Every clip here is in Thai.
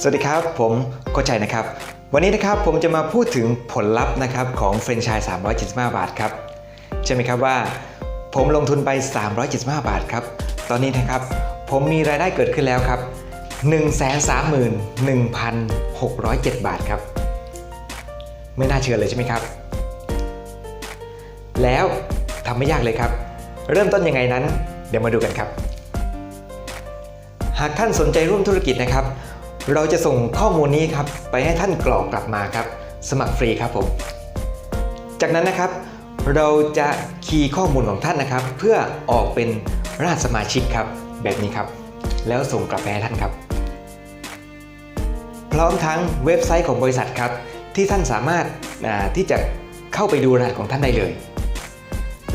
สวัสดีครับ ผมโกชัยนะครับ วันนี้นะครับผมจะมาพูดถึงผลลัพธ์นะครับของแฟรนไชส์375 บาทครับใช่ไหมครับว่า ผมลงทุนไป 375 บาทครับตอนนี้นะครับผมมีรายได้เกิดขึ้นแล้วครับ 131,607 บาทครับ ไม่น่าเชื่อเลยใช่ไหมครับ แล้วทำไม่ยากเลยครับ เริ่มต้นยังไงนั้น เดี๋ยวมาดูกันครับ หากท่านสนใจร่วมธุรกิจนะครับ เราจะส่งข้อมูลนี้ครับไปให้ท่านกรอกกลับมาครับ สมัครฟรีครับผม จากนั้นนะครับ เราจะคีย์ข้อมูลของท่านนะครับ เพื่อออกเป็นรหัสสมาชิกครับ แบบนี้ครับ แล้วส่งกลับไปให้ท่านครับ พร้อมทั้งเว็บไซต์ของบริษัทครับ ที่ท่านสามารถาที่จะเข้าไปดูรหัสของท่านได้เลย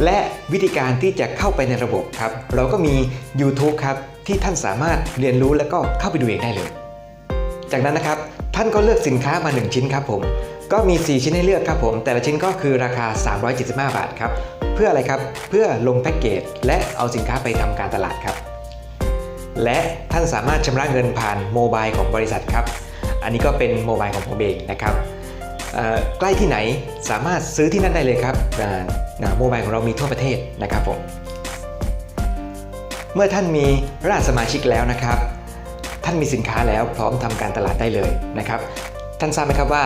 และวิธีการที่จะเข้าไปในระบบครับ เราก็มี YouTube ครับ ที่ท่านสามารถเรียนรู้แล้วก็เข้าไปดูเองได้เลย จากนั้นนะครับท่านก็เลือกสินค้ามา 1 ชิ้นครับผม ก็มี 4 ชิ้นให้เลือกครับผม แต่ละชิ้นก็คือราคา 375 บาทครับเพื่ออะไรครับเพื่อลงแพ็กเกจและเอาสินค้าไปทำการตลาดครับ และท่านสามารถชำระเงินผ่านโมบายของบริษัทครับ อันนี้ก็เป็นโมบายของผมเองนะครับใกล้ที่ไหนสามารถซื้อที่นั่นได้เลยครับโมบายของเรามีทั่วประเทศนะครับผม เมื่อท่านมีรหัสสมาชิกแล้วนะครับ ท่านมีสินค้าแล้วพร้อมทำการตลาดได้เลยนะครับท่านทราบไหมครับว่า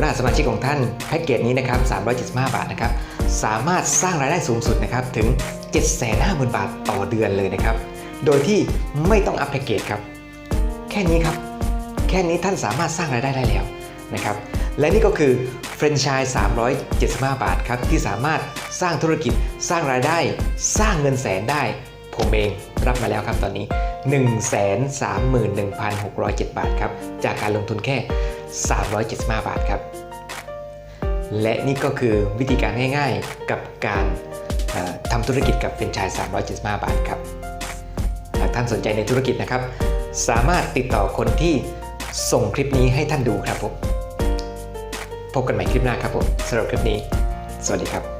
รหัสสมาชิกของท่านแพ็กเกจนี้นะครับ375 บาทนะครับสามารถสร้างรายได้สูงสุดนะครับถึง 750,000 บาทต่อเดือนเลยนะครับ โดยที่ไม่ต้องอัพแพ็กเกจครับแค่นี้ครับ แค่นี้ท่านสามารถสร้างรายได้ได้แล้วนะครับและนี่ก็คือแฟรนไชส์375 บาทครับที่สามารถสร้างธุรกิจสร้างรายได้ สร้างเงินแสนได้ มเองรับมาแล้วครับตอนนี้ 131,607 บาทครับ จากการลงทุนแค่ 375 บาทครับ และนี่ก็คือวิธีการง่ายๆกับการทำธุรกิจกับแฟรนไชส์375 บาทครับ หากท่านสนใจในธุรกิจนะครับ สามารถติดต่อคนที่ส่งคลิปนี้ให้ท่านดูครับผมพบกันใหม่คลิปหน้าครับผมสำหรับคลิปนี้ สวัสดีครับ